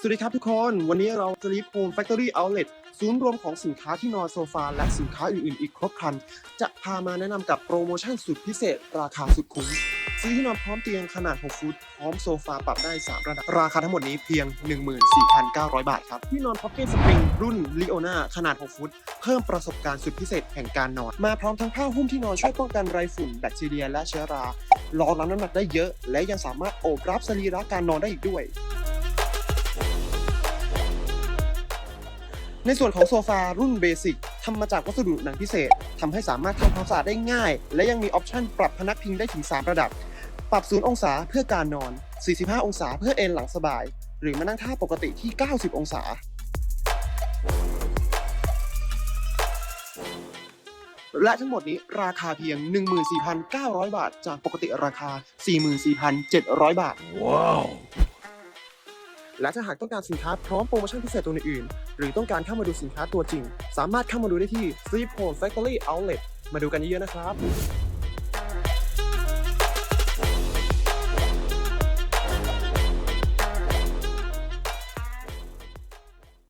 สวัสดีครับทุกคน วันนี้เราจะรีโ Home Factory Outlet ศูนย์รวมของสินค้าที่นอนโซฟาและสินค้าอื่นๆ อีกครบครัน จะพามาแนะนำกับโปรโมชั่นสุดพิเศษ ราคาสุดคุ้ม ซื้อที่นอนพร้อมเตียงขนาด 6 ฟุต พร้อมโซฟาปรับได้ 3 ระดับ ราคาทั้งหมดนี้เพียง 14,900 บาทครับ ที่นอน Pocket Spring รุ่น Leona ขนาด 6 ฟุต เพิ่มประสบการณ์สุดพิเศษแห่งการนอน มาพร้อมทั้งผ้าหุ้มที่นอนช่วยป้องกันไรฝุ่นแบคทีเรีย และเชื้อรารองรับน้ำหนักได้เยอะ และยังสามารถโอบรับสรีระการนอนได้อีกด้วย ในส่วนของโซฟารุ่นเบสิกทำมาจากวัสดุหนังพิเศษทำให้สามารถทำความสะอาดได้ง่าย และยังมีออปชั่นปรับพนักพิงได้ถึง 3 ระดับ ปรับ 0 องศาเพื่อการนอน 45 องศาเพื่อเอนหลังสบาย หรือมานั่งท่าปกติที่ 90 องศาและทั้งหมดนี้ราคาเพียง 14,900 บาท จากปกติราคา 44,700 บาท และถ้าหากต้องการสินค้าพร้อมโปรโมชั่นพิเศษตัวอื่นๆ หรือต้องการเข้ามาดูสินค้าตัวจริง สามารถเข้ามาดูได้ที่ Sleep Home Factory Outlet มาดูกันเยอะๆนะครับ